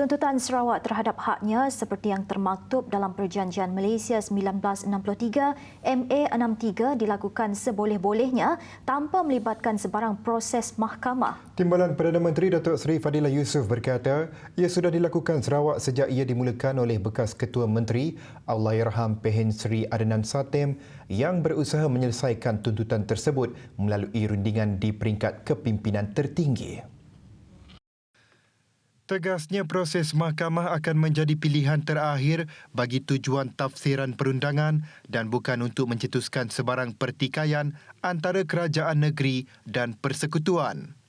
Tuntutan Sarawak terhadap haknya seperti yang termaktub dalam Perjanjian Malaysia 1963 MA63 dilakukan seboleh-bolehnya tanpa melibatkan sebarang proses mahkamah. Timbalan Perdana Menteri Datuk Seri Fadilah Yusof berkata, ia sudah dilakukan Sarawak sejak ia dimulakan oleh bekas Ketua Menteri Allahyarham Pehen Seri Adnan Satem yang berusaha menyelesaikan tuntutan tersebut melalui rundingan di peringkat kepimpinan tertinggi. Tegasnya proses mahkamah akan menjadi pilihan terakhir bagi tujuan tafsiran perundangan dan bukan untuk mencetuskan sebarang pertikaian antara kerajaan negeri dan persekutuan.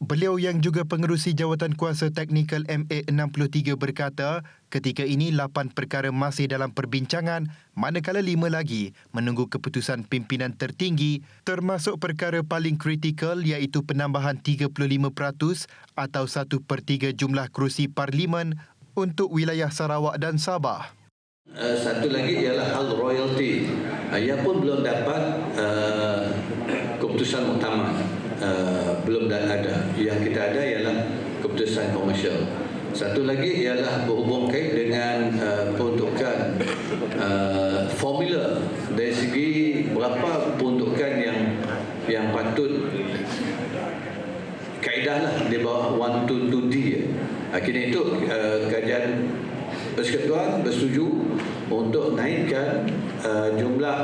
Beliau yang juga pengerusi jawatan kuasa teknikal MA63 berkata, ketika ini 8 perkara masih dalam perbincangan manakala 5 lagi menunggu keputusan pimpinan tertinggi termasuk perkara paling kritikal iaitu penambahan 35% atau 1 per 3 jumlah kerusi parlimen untuk wilayah Sarawak dan Sabah. Uh, satu lagi ialah hal royalty. Uh, ia pun belum dapat uh, keputusan utama uh, belum ada. Yang kita ada ialah keputusan komersial. Satu lagi ialah berhubung kait dengan uh, peruntukan uh, formula dari segi berapa peruntukan yang yang patut kaedah lah di bawah 1 to 2D. Akhirnya itu uh, kajian persekutuan bersetuju untuk naikkan uh, jumlah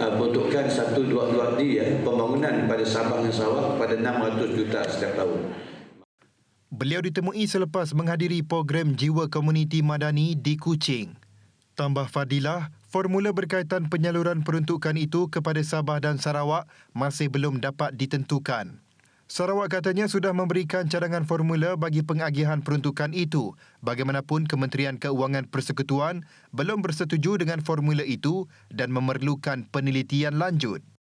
uh, peruntukan 122D ya, pembangunan pada Sabah dan Sarawak pada 600 juta setiap tahun. Beliau ditemui selepas menghadiri program Jiwa Komuniti Madani di Kuching. Tambah Fadilah, formula berkaitan penyaluran peruntukan itu kepada Sabah dan Sarawak masih belum dapat ditentukan. Sarawak katanya sudah memberikan cadangan formula bagi pengagihan peruntukan itu. Bagaimanapun Kementerian Keuangan Persekutuan belum bersetuju dengan formula itu dan memerlukan penelitian lanjut.